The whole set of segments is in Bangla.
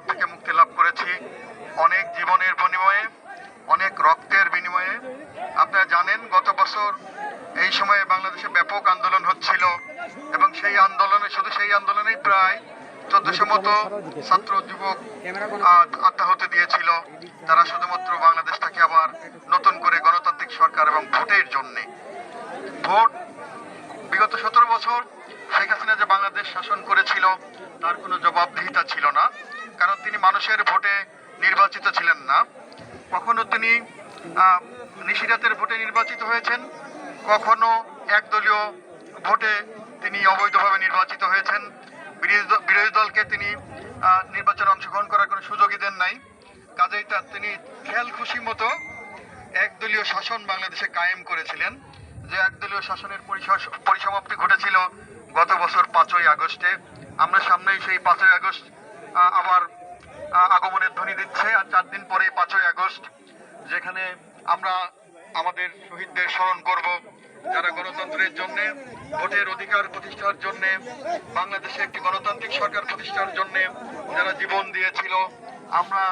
বিপদ থেকে মুক্তি লাভ করেছি। অনেক জীবনের বিনিময়ে, অনেক রক্তের বিনিময়ে। আপনারা জানেন, গত বছর এই সময়ে বাংলাদেশে ব্যাপক আন্দোলন হচ্ছিল এবং সেই আন্দোলনে, শুধু সেই আন্দোলনেই প্রায় চোদ্দশো মতো ছাত্র, যুবক আত্মাহতে দিয়েছিল। তারা শুধুমাত্র বাংলাদেশটাকে আবার নতুন করে গণতান্ত্রিক সরকার এবং ভোটের জন্য। ভোট, বিগত সতেরো বছর শেখ হাসিনা যে বাংলাদেশ শাসন করেছিল, তার কোনো জবাবদিহিতা ছিল না। কারণ তিনি মানুষের ভোটে নির্বাচিত ছিলেন না। কখনো তিনি নিশিরাতের ভোটে নির্বাচিত হয়েছেন, কখনো একদলীয় ভোটে তিনি অবৈধভাবে নির্বাচিত হয়েছেন। বিরোধী দলকে তিনি নির্বাচনে অংশগ্রহণ করার কোনো সুযোগই দেন নাই। কাজেই তার তিনি খেয়াল খুশি মতো একদলীয় শাসন বাংলাদেশে কায়েম করেছিলেন, যে একদলীয় শাসনের পরিস- পরিসমাপ্তি ঘটেছিল গত বছর পাঁচই আগস্টে। আমরা সামনেই সেই পাঁচই আগস্ট আবার আগমনের ধ্বনি দিচ্ছে। আর চার দিন পরে পাঁচই আগস্ট, যেখানে আমরা আমাদের শহীদদের স্মরণ করব যারা গণতন্ত্রের জন্য, ভোটের অধিকার প্রতিষ্ঠার জন্য, বাংলাদেশে একটি গণতান্ত্রিক সরকার প্রতিষ্ঠার জন্য যারা জীবন দিয়েছিল। আমরা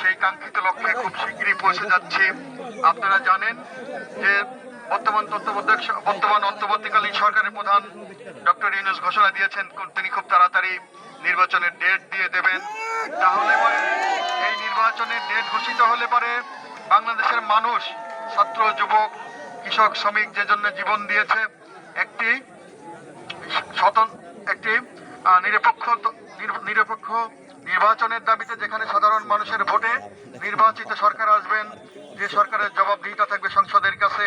সেই কাঙ্ক্ষিত লক্ষ্যে খুব শীঘ্রই পৌঁছে যাচ্ছি। আপনারা জানেন যে বর্তমান তত্ত্বাবধায়ক বর্তমান অন্তর্বর্তীকালীন সরকারের প্রধান ডক্টর ইউনুস ঘোষণা দিয়েছেন তিনি খুব তাড়াতাড়ি নির্বাচনের ডেট দিয়ে দেবেন। তাহলে পরে এই নির্বাচনের ডেট ঘোষিত হলে পরে বাংলাদেশের মানুষ, ছাত্র, যুবক, কৃষক, শ্রমিক যে জন্য জীবন দিয়েছে, একটি স্বতন্ত্র একটি নিরপেক্ষ নির- নিরপেক্ষ নির্বাচনের দাবিতে যেখানে সাধারণ মানুষের ভোটে নির্বাচিত সরকার আসবেন, যে সরকারের জবাবদিহিতা থাকবে সংসদের কাছে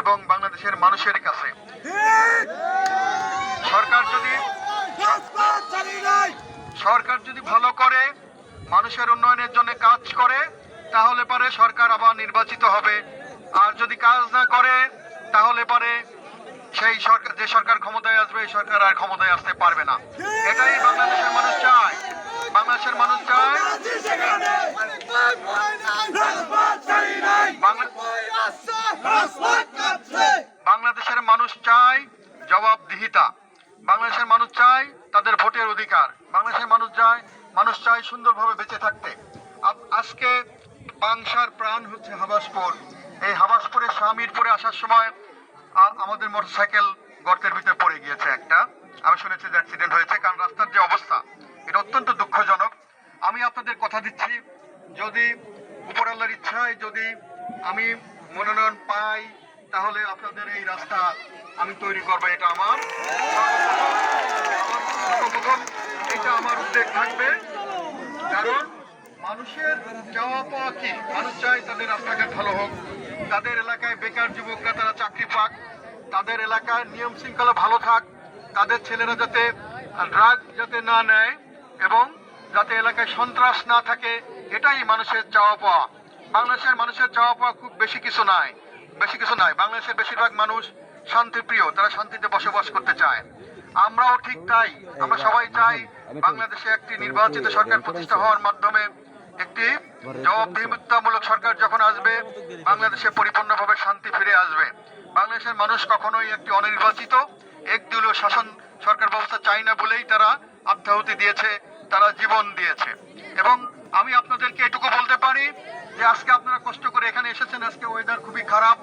এবং বাংলাদেশের মানুষের কাছে। সরকার যদি সরকার যদি ভালো করে মানুষের উন্নয়নের জন্য কাজ করে, তাহলে পরে সরকার আবার নির্বাচিত হবে। আর যদি কাজ না করে, তাহলে পরে সেই সরকার যে সরকার ক্ষমতায় আসবে সরকার আর ক্ষমতায় আসতে পারবে না। এটাই বাংলাদেশের মানুষ চায়। বাংলাদেশের মানুষ চায় বাংলাদেশের মানুষ চায় জবাবদিহিতা। বাংলাদেশের মানুষ চায় তাদের ভোটের অধিকার। বাংলাদেশের মানুষ চায় মানুষ চায় সুন্দরভাবে বেঁচে থাকতে। আজকে বাংশার প্রাণ হচ্ছে হাবাসপুর। এই হাবাসপুরে স্বামীরপুরে আসার সময় আমাদের মোটরসাইকেল গর্তের ভিতরে পড়ে গিয়েছে একটা। আমি শুনেছি যে অ্যাক্সিডেন্ট হয়েছে কারণ রাস্তার যে অবস্থা এটা অত্যন্ত দুঃখজনক। আমি আপনাদের কথা দিচ্ছি, যদি উপরাল্লার ইচ্ছায় যদি আমি মনোনয়ন পাই, তাহলে আপনাদের এই রাস্তা আমি তৈরি করব, এটা আমার এটা আমার উদ্বেগ থাকবে। কারণ মানুষের চাওয়া পাওয়া কি? মানুষ চায় তাদের রাস্তাঘাট ভালো হোক। তাদের এলাকায় বেকার যুবকরা তারা চাকরি পাক। তাদের এলাকায় নিয়ম শৃঙ্খলা ভালো থাক। তাদের ছেলেরা যাতে ড্রাগ যাতে না নেয় এবং যাতে এলাকায় সন্ত্রাস না থাকে, এটাই মানুষের চাওয়া পাওয়া। বাংলাদেশের মানুষের চাওয়া পাওয়া খুব বেশি কিছু নাই। বেশি কিছু নাই। বাংলাদেশের বেশিরভাগ মানুষ শান্তিপ্রিয়, তারা শান্তিতে বসবাস করতে চায়। আমরাও ঠিক তাই। আমরা সবাই চাই বাংলাদেশে একটি নির্বাচিত সরকার প্রতিষ্ঠা হওয়ার মাধ্যমে একটি জবাবদিহিতামূলক সরকার যখন আসবে, বাংলাদেশে পরিপূর্ণভাবে শান্তি ফিরে আসবে। বাংলাদেশের মানুষ কখনোই একটি অনির্বাচিত, একদলীয় শাসন সরকার ব্যবস্থা চায় না বলেই তারা আত্মাহুতি দিয়েছে। তারা জীবন দিয়েছে। এবং আমি আপনাদেরকে এটুকু বলতে পারি যে আজকে আপনারা কষ্ট করে এখানে এসেছেন। আজকে ওয়েদার খুবই খারাপ।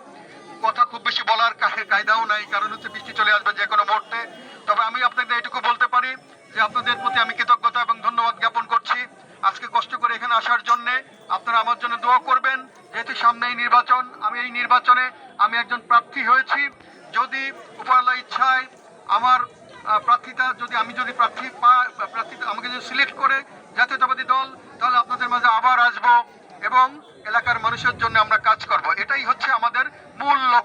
কথা খুব বেশি বলার কায়দাও নাই, কারণ হচ্ছে বৃষ্টি চলে আসবে যে কোনো মুহূর্তে। তবে আমি আপনাদের এটুকু বলতে পারি যে আপনাদের প্রতি আমি কৃতজ্ঞতা এবং ধন্যবাদ জ্ঞাপন করছি। আজকে কষ্ট করে এখানে আসার জন্য আপনারা আমার জন্য দোয়া করবেন। যেহেতু সামনেই নির্বাচন, আমি এই নির্বাচনে আমি একজন প্রার্থী হয়েছি। যদি উপরওয়ালা ইচ্ছায় আমার প্রার্থীতা যদি আমি যদি প্রার্থী পা- প্রার্থীতা আমাকে যদি সিলেক্ট করে জাতীয়তাবাদী দল, তাহলে আপনাদের মাঝে আবার আসব এবং এলাকার মানুষের জন্য আমরা কাজ করব। এটাই হচ্ছে আমাদের মূল